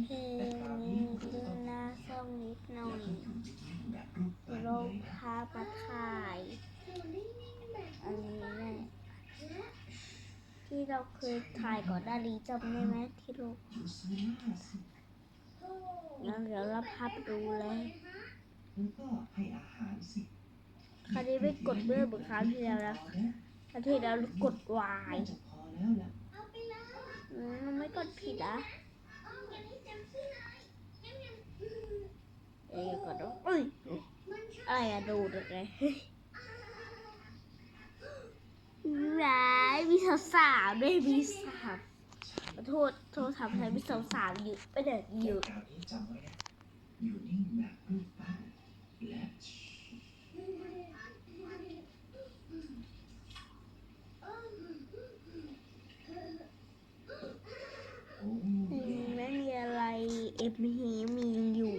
เพลงนี้ดูหน้าส้มนิดหน่อยโลกพามาถ่าย อันนี้แหละที่เราเคยถ่ายก่อนหน้านี้จำได้ไหมที่ลูกงั้นเดี๋ยวเราพาไปดูเลยคราวนี้ไม่กดเบอร์เหมือนคราวที่แล้วแล้วคราวที่แล้วกดวายมมันไม่กดผิดอะเอ้ยกดแล้วเอ้ย อะไรอะดูดอะไรร้ายมีสาวสาวๆด้วยมีสาวขอโทษโทรศัพท์ใช้มีสาวสาวๆอยู่ไปเด็กอยู่คราวนี้จำไว้นะอยู่นิ่งแบบรูปปั้นและโอ้อืมไม่มีอะไรเอ็มฮีมีอยู่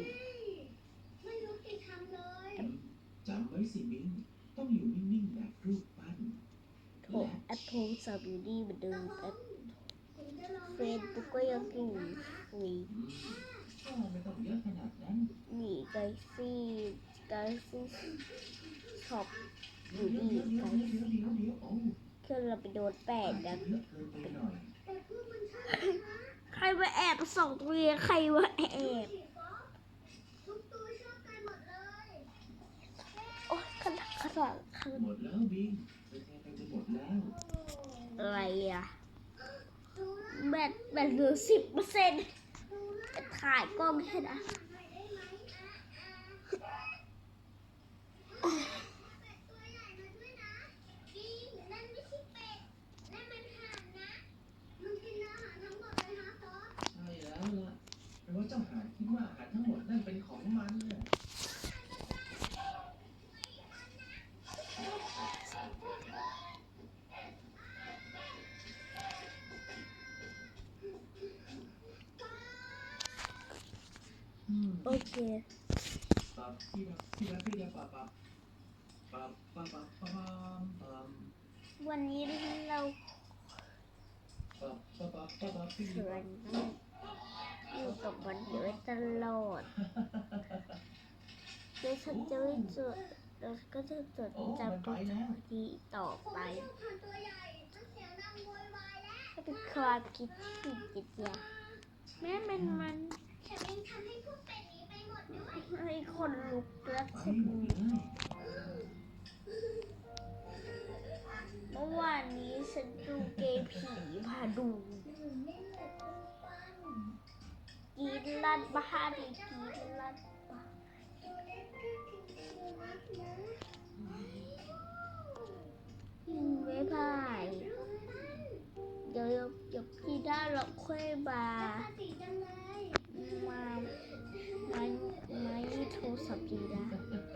จำไว้สิมิ้ง ต้องอยู่นิ่งๆแบบรูปปั้นโทรแอปโทรศัพท์อยู่ดีเหมือนเดิมแอปเฟซบุ๊กก็ยังอยู่ฟรีอืมก็ไม่ต้องเยอะขนาดนั้นนี่ไกซี่ไกซี่ช็อปอเดี๋ยยู่วนี่เดี๋ยวไกเดี๋ยวเดี๋ยวเดี๋ยวเดี๋ยวโอ้เครื่องเราไปโดนแปดเยนะอะเกินไปหน่อยใครมาแอบส่องตัวเองใครมาแอบโอ๊ย สอนาดขนาดหมดแล้วบิงไปจนหมดแล้วอะไรอะแบตแบตเหลือสิบเปอร์เซ็นต์ถ่ายกล้องแค่นะ โอเคปับที่ปับที่ปับที่ปับปับปับปับปับปับปับวันนี้เราปับปับปับปับปับที่เขินมากอยู่กับมันเดี๋ยวตลอดเดี๋ยวฉันจะไม่จดเราก็จะจดโอ้จำมันไปตัวแล้วดีต่อไปก็เป็นความคิดที่ผิดอย่างแม้เป็นมันให้ คนลุกและขนลุกเมื่อวานนี้ฉันดูเกมผีพาดูกีดลัดบ้านเลยกีดลัดบ้านยิงไม่พายเดี๋ยวเดี๋ยวกีด้าเราค่อยมามามา 超神秘的。